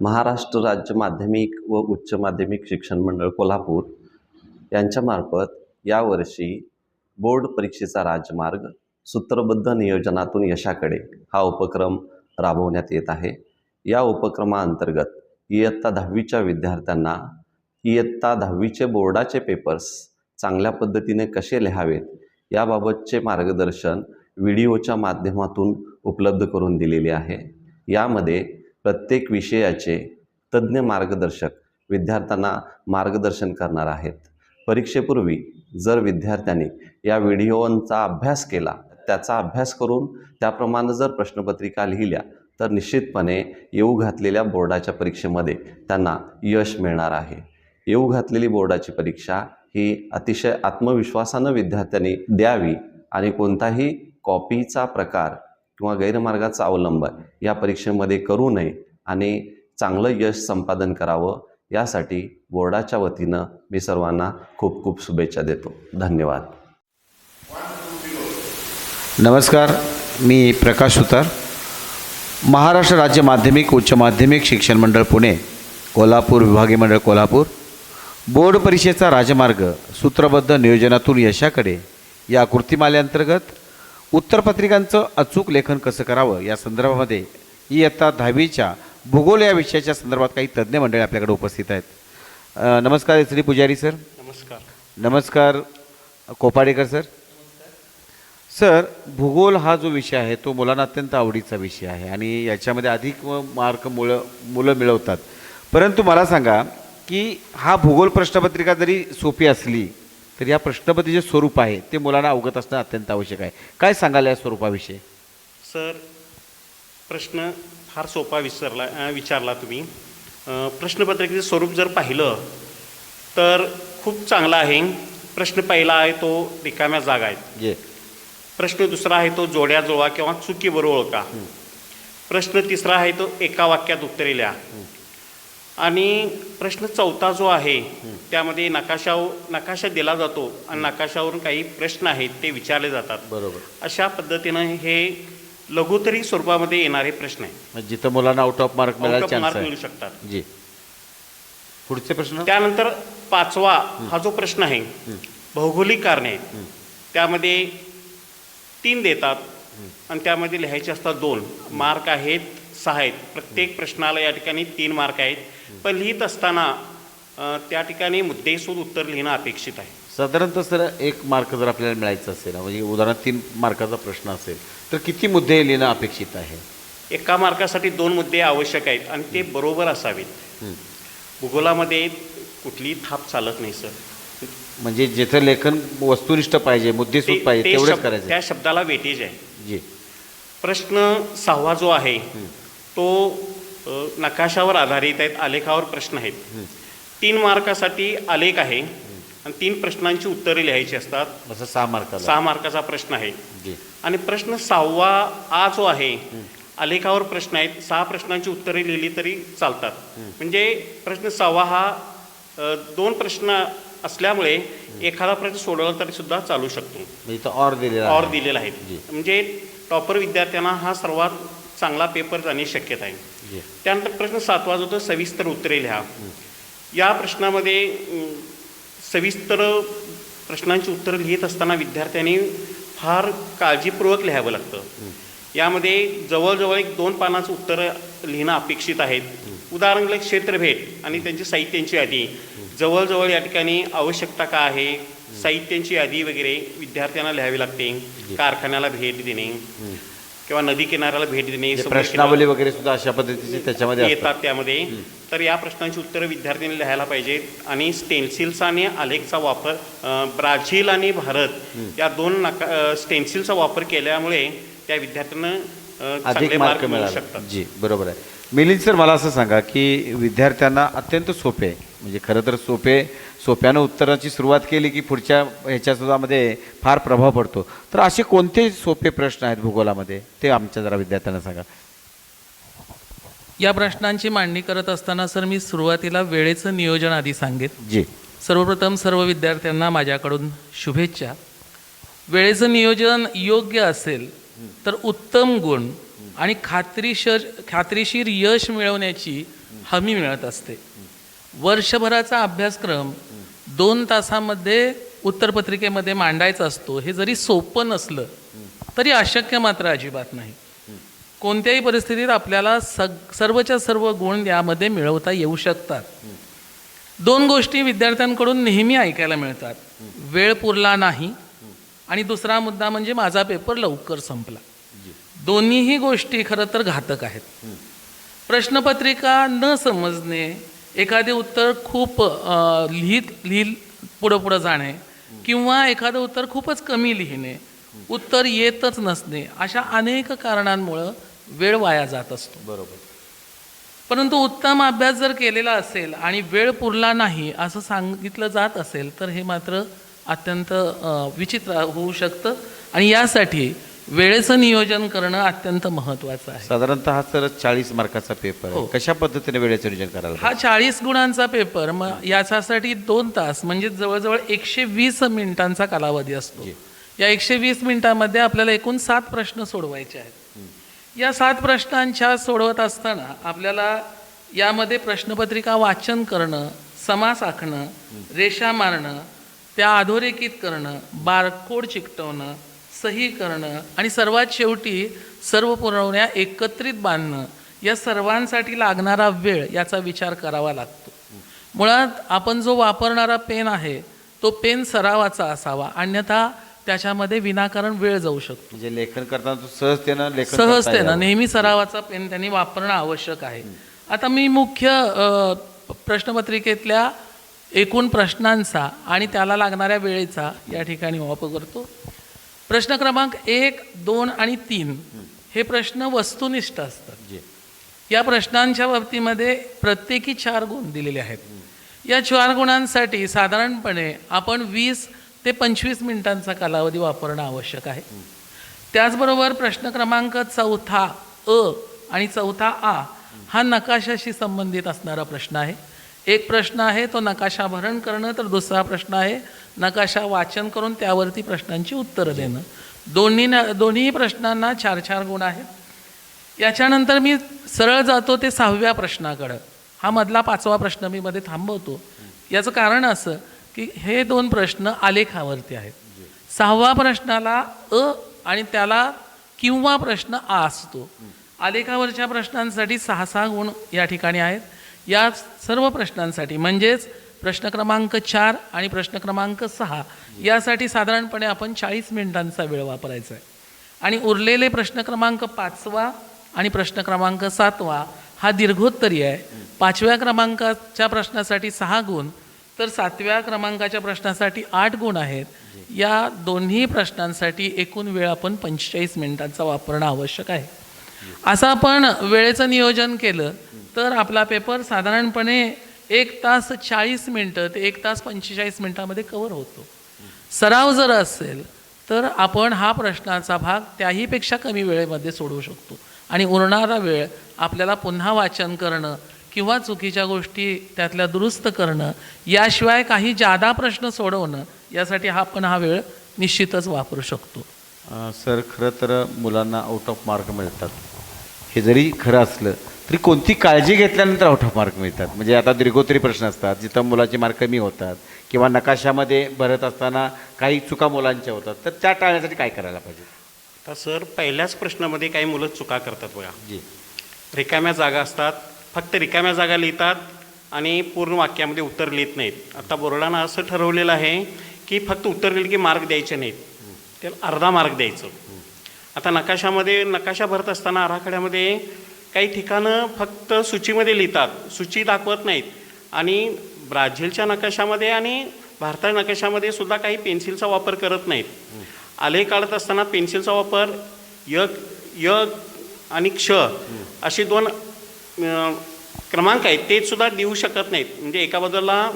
महाराष्ट्र राज्य माध्यमिक व उच्च माध्यमिक शिक्षण मंडळ कोल्हापूर यांच्यामार्फत यावर्षी बोर्ड परीक्षेचा राजमार्ग सूत्रबद्ध नियोजनातून यशाकडे हा उपक्रम राबवण्यात येत आहे. या उपक्रमाअंतर्गत इयत्ता दहावीच्या विद्यार्थ्यांना इयत्ता दहावीचे बोर्डाचे पेपर्स चांगल्या पद्धतीने कसे लिहावेत याबाबतचे मार्गदर्शन व्हिडिओच्या माध्यमातून उपलब्ध करून दिलेले आहे. यामध्ये प्रत्येक विषयाचे तज्ज्ञ मार्गदर्शक विद्यार्थ्यांना मार्गदर्शन करणार आहेत. परीक्षेपूर्वी जर विद्यार्थ्यांनी या व्हिडिओंचा अभ्यास केला त्याचा अभ्यास करून त्याप्रमाणे जर प्रश्नपत्रिका लिहिल्या तर निश्चितपणे येऊ घातलेल्या बोर्डाच्या परीक्षेमध्ये त्यांना यश मिळणार आहे. येऊ घातलेली बोर्डाची परीक्षा ही अतिशय आत्मविश्वासानं विद्यार्थ्यांनी द्यावी आणि कोणताही कॉपीचा प्रकार किंवा गैरमार्गाचा अवलंब या परीक्षेमध्ये करू नये आणि चांगलं यश संपादन करावं यासाठी बोर्डाच्या वतीनं मी सर्वांना खूप खूप शुभेच्छा देतो. धन्यवाद. नमस्कार मी प्रकाश सुतार महाराष्ट्र राज्य माध्यमिक उच्च माध्यमिक शिक्षण मंडळ पुणे कोल्हापूर विभागीय मंडळ कोल्हापूर. बोर्ड परीक्षेचा राजमार्ग सूत्रबद्ध नियोजनातून यशाकडे या कृतीमालेअंतर्गत उत्तरपत्रिकांचं अचूक लेखन कसं करावं या संदर्भामध्ये इयत्ता दहावीच्या भूगोल या विषयाच्या संदर्भात काही तज्ज्ञ मंडळी आपल्याकडे उपस्थित आहेत. नमस्कार श्री पुजारी सर. नमस्कार. नमस्कार कोपाडेकर सर. सर भूगोल हा जो विषय आहे तो मुलांना अत्यंत आवडीचा विषय आहे आणि याच्यामध्ये अधिक मार्क मुलं मुलं मिळवतात. परंतु मला सांगा की हा भूगोल प्रश्नपत्रिका जरी सोपी असली तर या प्रश्नपत्रिकेचे स्वरूप आहे ते मुलांना अवगत असणं अत्यंत आवश्यक आहे. काय सांगाल या स्वरूपाविषयी? सर प्रश्न फार सोपा विसरला विचारला तुम्ही. प्रश्नपत्रिकेचे स्वरूप जर पाहिलं तर खूप चांगला आहे. प्रश्न पहिला आहे तो रिकाम्या जागा आहेत. जे प्रश्न दुसरा आहे तो जोड्या जुळवा किंवा चुकी बरोबर ओळखा प्रश्न तिसरा आहे तो एका वाक्यात उत्तरे लिहा आणि प्रश्न चौथा जो आहे त्यामध्ये नकाशा नकाशा दिला जातो. आणि नकाशावरून काही प्रश्न आहेत ते विचारले जातात. बरोबर. अशा पद्धतीनं हे लघुतरी स्वरूपामध्ये येणारे प्रश्न आहेत. म्हणजे जिथं मुलांना आउट ऑफ मार्क आहे. मिळू शकतात. जी. पुढचे प्रश्न? त्यानंतर पाचवा हा जो प्रश्न आहे भौगोलिक कारणे त्यामध्ये तीन देतात आणि त्यामध्ये लिहायचे असतात दोन. मार्क आहेत सहा आहेत. प्रत्येक प्रश्नाला या ठिकाणी तीन मार्क आहेत. पण लिहित असताना त्या ठिकाणी मुद्देसूद उत्तर लिहिणं अपेक्षित आहे. साधारणतः सर एक मार्क जर आपल्याला मिळायचं असेल म्हणजे उदाहरणार्थ तीन मार्काचा प्रश्न असेल तर किती मुद्दे लिहिणं अपेक्षित आहे? एका मार्कासाठी दोन मुद्दे आवश्यक आहेत आणि ते बरोबर असावेत. भूगोलामध्ये कुठलीही थाप चालत नाही सर. म्हणजे जिथं लेखन वस्तुनिष्ठ पाहिजे मुद्देसूद पाहिजे तेवढंच करायचं. त्या शब्दाला वेटेज आहे. जी. प्रश्न सहावा जो आहे तो नकाशावर आधारित आहेत आलेखावर प्रश्न आहेत. तीन मार्कासाठी आलेख आहे आणि तीन प्रश्नांची उत्तरे लिहायची असतात. असं सहा मार्काला. सहा मार्काचा प्रश्न आहे. जी. आणि प्रश्न सहावा आ जो आहे आलेखावर प्रश्न आहेत. सहा प्रश्नांची उत्तरे लिहिली तरी चालतात. म्हणजे प्रश्न सहावा हा दोन प्रश्न असल्यामुळे एखादा प्रश्न सोडवला तरी सुद्धा चालू शकतो. ऑर दिलेला आहे. दिलेला आहे. म्हणजे टॉपर विद्यार्थ्यांना हा सर्वात चांगला पेपर जाण्याची शक्यता आहे. त्यानंतर प्रश्न सातवा जो तो सविस्तर उत्तरे लिहा. या प्रश्नामध्ये सविस्तर प्रश्नांची उत्तरं लिहित असताना विद्यार्थ्यांनी फार काळजीपूर्वक लिहावं लागतं. यामध्ये जवळजवळ एक दोन पानाचं उत्तरं लिहिणं अपेक्षित आहेत. उदाहरणार्थ क्षेत्रभेट आणि त्यांची साहित्यांची यादी. जवळजवळ या ठिकाणी आवश्यकता का आहे? साहित्यांची यादी वगैरे विद्यार्थ्यांना लिहावी लागते. कारखान्याला भेट देणे. किंवा नदी किनाऱ्याला भेट देणे प्रश्नावली वगैरे सुद्धा अशा पद्धतीचे त्याच्यामध्ये. येतात त्यामध्ये. तर या प्रश्नांची उत्तरं विद्यार्थ्यांनी लिहायला पाहिजेत. आणि स्टेन्सिल्स आणि आलेखचा वापर ब्राझील आणि भारत या दोन नका स्टेन्सिलचा वापर केल्यामुळे त्या विद्यार्थ्यांना अधिक मार्क मिळू शकतात. जी बरोबर आहे. मिलिंद सर मला असं सांगा की विद्यार्थ्यांना अत्यंत सोपे आहे. म्हणजे खरं तर सोपे सोप्यानं उत्तराची सुरुवात केली की पुढच्या ह्याच्यासुद्धामध्ये फार प्रभाव पडतो. तर असे कोणते सोपे प्रश्न आहेत भूगोलामध्ये? ते आमच्या जरा विद्यार्थ्यांना सांगा. या प्रश्नांची मांडणी करत असताना सर मी सुरुवातीला वेळेचं नियोजन आधी सांगेन. जी. सर्वप्रथम सर्व विद्यार्थ्यांना माझ्याकडून शुभेच्छा. वेळेचं नियोजन योग्य असेल तर उत्तम गुण आणि खात्रीशीर खात्रीशीर यश मिळवण्याची हमी मिळत असते. वर्षभराचा अभ्यासक्रम दोन तासामध्ये उत्तरपत्रिकेमध्ये मांडायचा असतो हे जरी सोपं नसलं तरी अशक्य मात्र अजिबात नाही. कोणत्याही परिस्थितीत आपल्याला सग सर्वच्या सर्व गुण यामध्ये मिळवता येऊ शकतात. दोन गोष्टी विद्यार्थ्यांकडून नेहमी ऐकायला मिळतात. वेळ पुरला नाही आणि दुसरा मुद्दा म्हणजे माझा पेपर लवकर संपला. दोन्हीही गोष्टी खरं तर घातक आहेत. प्रश्नपत्रिका न समजणे एखादे उत्तर खूप लिहित लिहिल पुढं पुढं जाणे किंवा एखादं उत्तर खूपच कमी लिहिणे उत्तर येतच नसणे अशा अनेक कारणांमुळं वेळ वाया जात असतो. बरोबर. परंतु उत्तम अभ्यास जर केलेला असेल आणि वेळ पुरला नाही असं सांगितलं जात असेल तर हे मात्र अत्यंत विचित्र होऊ शकतं. आणि यासाठी वेळेचं नियोजन करणं अत्यंत महत्त्वाचं आहे. साधारणतः हा सर चाळीस मार्काचा पेपर आहे. हो. कशा पद्धतीने वेळेचं नियोजन करायला हा चाळीस गुणांचा पेपर मग याच्यासाठी दोन तास म्हणजे जवळजवळ एकशे वीस मिनिटांचा कालावधी असतो. या एकशे वीस मिनिटांमध्ये आपल्याला एकूण सात प्रश्न सोडवायचे आहेत. या सात प्रश्नांच्या सोडवत असताना आपल्याला यामध्ये प्रश्नपत्रिका वाचन करणं समास आखणं रेषा मारणं त्या अधोरेखित करणं बारकोड चिकटवणं सही करणं आणि सर्वात शेवटी सर्व पुरवण्या एकत्रित बांधणं या सर्वांसाठी लागणारा वेळ याचा विचार करावा लागतो. मुळात आपण जो वापरणारा पेन आहे तो पेन सरावाचा असावा अन्यथा त्याच्यामध्ये विनाकारण वेळ जाऊ शकतो. म्हणजे लेखन करताना तो सहजतेनं लेखन सहजतेनं. नेहमी सरावाचा पेन त्यांनी वापरणं आवश्यक आहे. आता मी मुख्य प्रश्नपत्रिकेतल्या एकूण प्रश्नांचा आणि त्याला लागणाऱ्या वेळेचा या ठिकाणी वापर करतो. प्रश्न क्रमांक एक दोन आणि तीन हे प्रश्न वस्तुनिष्ठ असतात. जी. या प्रश्नांच्या बाबतीमध्ये प्रत्येकी चार गुण दिलेले आहेत. या चार गुणांसाठी साधारणपणे आपण वीस ते पंचवीस मिनिटांचा कालावधी वापरणं आवश्यक आहे. त्याचबरोबर प्रश्न क्रमांक चौथा अ आणि चौथा आ हा नकाशाशी संबंधित असणारा प्रश्न आहे. एक प्रश्न आहे तो नकाशा भरण करणं तर दुसरा प्रश्न आहे. नकाशा वाचन करून त्यावरती प्रश्नांची उत्तरं देणं. दोन्ही न दोन्ही प्रश्नांना चार चार गुण आहेत. याच्यानंतर मी सरळ जातो ते सहाव्या प्रश्नाकडं. हा मधला पाचवा प्रश्न मी मध्ये थांबवतो. याचं कारण असं की हे दोन प्रश्न आलेखावरती आहेत. सहावा प्रश्नाला अ आणि त्याला किंवा प्रश्न आ असतो. आलेखावरच्या प्रश्नांसाठी सहा सहा गुण या ठिकाणी आहेत. या सर्व प्रश्नांसाठी म्हणजेच प्रश्न क्रमांक चार आणि प्रश्न क्रमांक सहा यासाठी साधारणपणे आपण चाळीस मिनिटांचा वेळ वापरायचा आहे. आणि उरलेले प्रश्न क्रमांक पाचवा आणि प्रश्न क्रमांक सातवा हा दीर्घोत्तरी आहे. पाचव्या क्रमांकाच्या प्रश्नासाठी सहा गुण तर सातव्या क्रमांकाच्या प्रश्नासाठी आठ गुण आहेत. या दोन्ही प्रश्नांसाठी एकूण वेळ आपण पंचेचाळीस मिनिटांचा वापरणं आवश्यक आहे. असं आपण वेळेचं नियोजन केलं तर आपला पेपर साधारणपणे एक तास चाळीस मिनटं ते एक तास पंचेचाळीस मिनटामध्ये कवर होतो. सराव जर असेल तर आपण हा प्रश्नाचा भाग त्याहीपेक्षा कमी वेळेमध्ये सोडवू शकतो. आणि उरणारा वेळ आपल्याला पुन्हा वाचन करणं किंवा चुकीच्या गोष्टी त्यातल्या दुरुस्त करणं याशिवाय काही जादा प्रश्न सोडवणं यासाठी हा आपण हा वेळ निश्चितच वापरू शकतो. सर खरं तर मुलांना आउट ऑफ मार्क मिळतात. हे जरी खरं असलं तरी कोणती काळजी घेतल्यानंतर आउट ऑफ मार्क मिळतात? म्हणजे आता दीर्घोत्तरी प्रश्न असतात जिथं मुलाचे मार्क कमी होतात किंवा नकाशामध्ये भरत असताना काही चुका मुलांच्या होतात तर त्या टाळण्यासाठी काय करायला पाहिजे? आता सर पहिल्याच प्रश्नामध्ये काही मुलं चुका करतात बघा. जी. रिकाम्या जागा असतात फक्त रिकाम्या जागा लिहितात आणि पूर्ण वाक्यामध्ये उत्तर लिहित नाहीत. आता बोर्डानं असं ठरवलेलं आहे की फक्त उत्तर लिहिलं की मार्क द्यायचे नाहीत. त्याला अर्धा मार्क द्यायचं. आता नकाशामध्ये नकाशा भरत असताना आराखड्यामध्ये काही ठिकाणं फक्त सूचीमध्ये लिहितात सूची दाखवत नाहीत. आणि ब्राझीलच्या नकाशामध्ये आणि भारताच्या नकाशामध्ये सुद्धा काही पेन्सिलचा वापर करत नाहीत. आले काढत असताना पेन्सिलचा वापर य य आणि क्ष असे दोन क्रमांक आहेत ते सुद्धा देऊ शकत नाहीत. म्हणजे एका बाजूला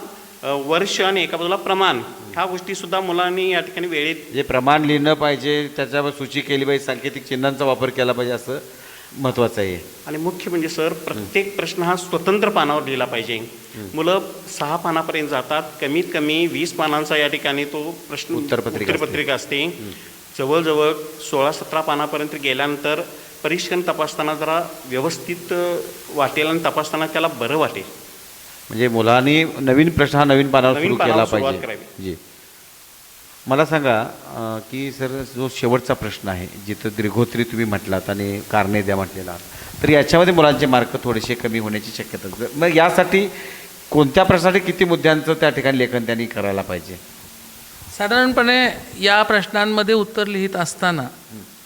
वर्ष आणि एका बाजूला प्रमाण ह्या गोष्टीसुद्धा मुलांनी या ठिकाणी वेळेत जे प्रमाण लिहिणं पाहिजे त्याच्यावर सूची केली पाहिजे सांकेतिक चिन्हांचा वापर केला पाहिजे असं महत्त्वाचं आहे. आणि मुख्य म्हणजे सर प्रत्येक प्रश्न हा स्वतंत्र पानावर लिहिला पाहिजे. मुलं सहा पानापर्यंत जातात. कमीत कमी वीस पानांचा या ठिकाणी तो प्रश्न उत्तरपत्रिका असते. जवळजवळ सोळा सतरा पानापर्यंत गेल्यानंतर परीक्षण तपासताना जरा व्यवस्थित वाटेल आणि तपासताना त्याला बरं वाटेल. म्हणजे मुलांनी नवीन प्रश्न हा नवीन पानावर नवीन सुरू केला पाहिजे. जी. मला सांगा की सर जो शेवटचा प्रश्न आहे जिथं दीर्घोत्री तुम्ही म्हटलात आणि कारणे द्या म्हटलेला तर याच्यामध्ये मुलांचे मार्क थोडेसे कमी होण्याची शक्यता. मग यासाठी कोणत्या प्रश्नासाठी किती मुद्द्यांचं त्या ठिकाणी लेखन त्यांनी करायला पाहिजे? साधारणपणे या प्रश्नांमध्ये उत्तर लिहित असताना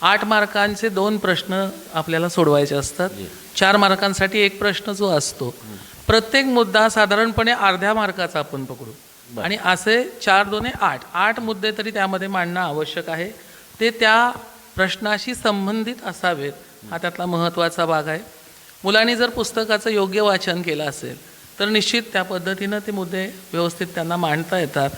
आठ मार्कांचे दोन प्रश्न आपल्याला सोडवायचे असतात. चार मार्कांसाठी एक प्रश्न जो असतो प्रत्येक मुद्दा साधारणपणे अर्ध्या मार्काचा आपण पकडू. आणि असे चार दोने आठ. आठ मुद्दे तरी त्यामध्ये मांडणं आवश्यक आहे. ते त्या प्रश्नाशी संबंधित असावेत. हा त्यातला महत्त्वाचा भाग आहे. मुलांनी जर पुस्तकाचं योग्य वाचन केलं असेल तर निश्चित त्या पद्धतीनं ते मुद्दे व्यवस्थित त्यांना मांडता येतात.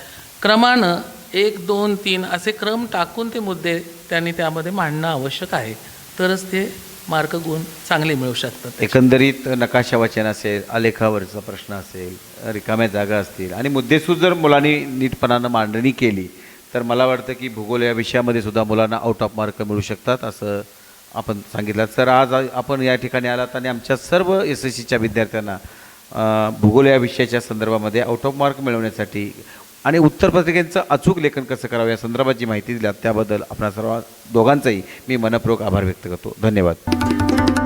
क्रमानं एक दोन तीन असे क्रम टाकून ते मुद्दे त्यांनी त्यामध्ये मांडणं आवश्यक आहे. तरच ते मार्क गुण चांगले मिळू शकतात एकंदरीत नकाशा वाचन असेल आलेखावरचा प्रश्न असेल रिकाम्या जागा असतील आणि मुद्देसूद जर मुलांनी नीटपणानं मांडणी केली तर मला वाटतं की भूगोल या विषयामध्ये सुद्धा मुलांना आउट ऑफ मार्क मिळू शकतात असं आपण सांगितलं. सर आज आपण या ठिकाणी आलात आणि आमच्या सर्व एस एस सीच्या विद्यार्थ्यांना भूगोल या विषयाच्या संदर्भामध्ये आउट ऑफ मार्क मिळवण्यासाठी आणि उत्तरपत्रिकेचं अचूक लेखन कसं करावं या संदर्भात जी माहिती दिल्यात त्याबद्दल आपणा सर्व दोघांचाही मी मनपूर्वक आभार व्यक्त करतो. धन्यवाद.